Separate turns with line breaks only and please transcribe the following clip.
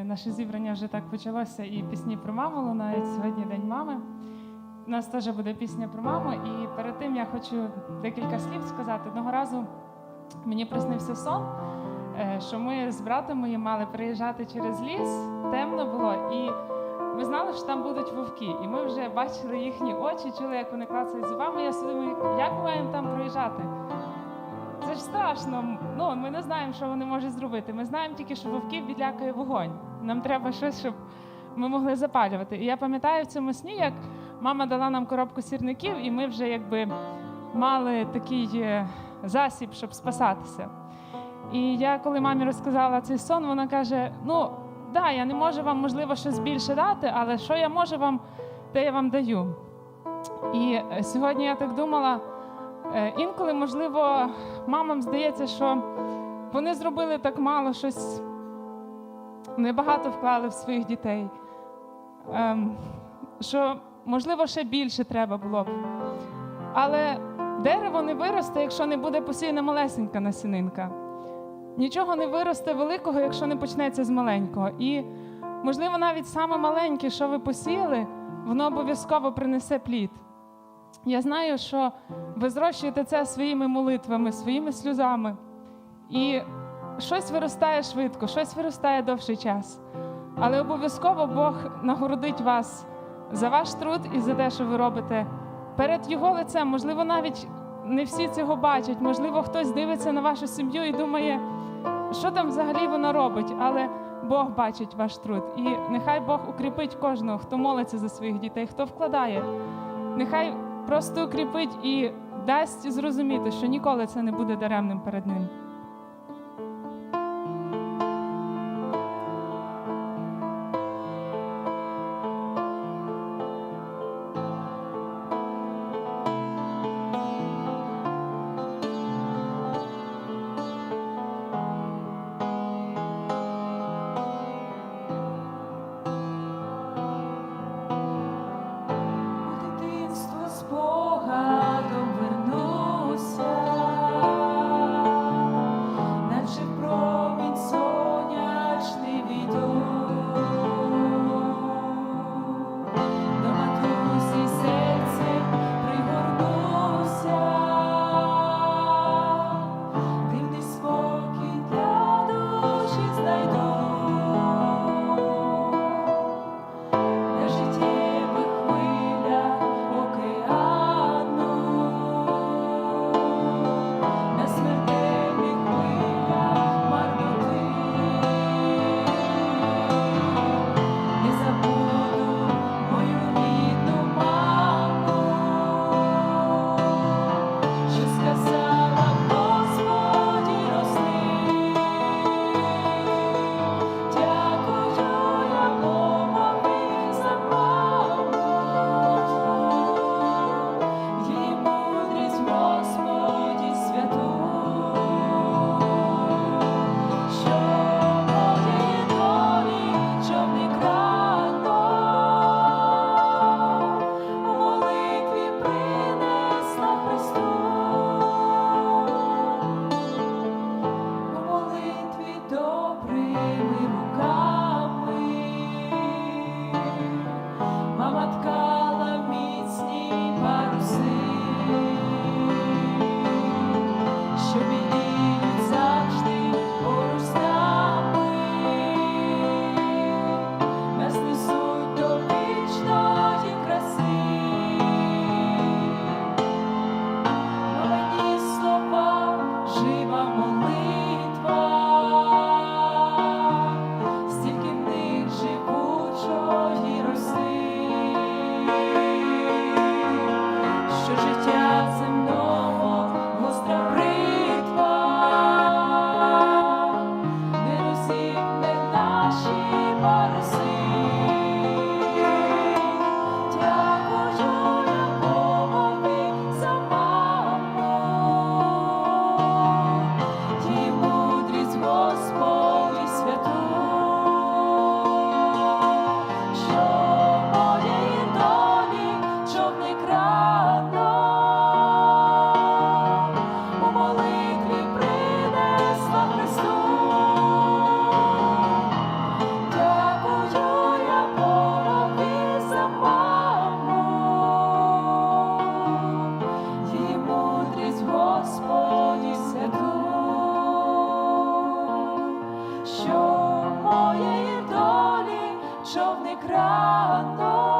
Е, Наше зібрання вже так почалося, і пісні про маму лунають. Сьогодні День мами. У нас теж буде пісня про маму. І перед тим я хочу декілька слів сказати. Одного разу мені приснився сон, е, що ми з братом моїм мали приїжджати через ліс, темно було, і ми знали, що там будуть вовки. І ми вже бачили їхні очі, чули, як вони клацають зубами. Я собі думаю, як ми маємо там проїжджати? Це ж страшно. Ну, ми не знаємо, що вони можуть зробити. Ми знаємо тільки, що вовків відлякує вогонь. Нам треба щось, щоб ми могли запалювати. І я пам'ятаю в цьому сні, як мама дала нам коробку сірників, і ми вже якби мали такий е, засіб, щоб спасатися. І я, коли мамі розказала цей сон, вона каже: Ну, да, я не можу вам, можливо, щось більше дати, але що я можу вам, те я вам даю. І е, сьогодні я так думала. Е, Інколи, можливо, мамам здається, що вони зробили так мало щось, небагато вклали в своїх дітей. Ем, що, можливо, ще більше треба було б. Але дерево не виросте, якщо не буде посіяна малесенька насінинка. Нічого не виросте великого, якщо не почнеться з маленького. І, можливо, навіть саме маленьке, що ви посіяли, воно обов'язково принесе плід. Я знаю, що ви зрощуєте це своїми молитвами, своїми сльозами. І щось виростає швидко, щось виростає довший час. Але обов'язково Бог нагородить вас за ваш труд і за те, що ви робите перед Його лицем. Можливо, навіть не всі цього бачать. Можливо, хтось дивиться на вашу сім'ю і думає, що там взагалі вона робить. Але Бог бачить ваш труд. І нехай Бог укріпить кожного, хто молиться за своїх дітей, хто вкладає. Нехай просто укріпить і дасть зрозуміти, що ніколи це не буде даремним перед ним.
човник рано.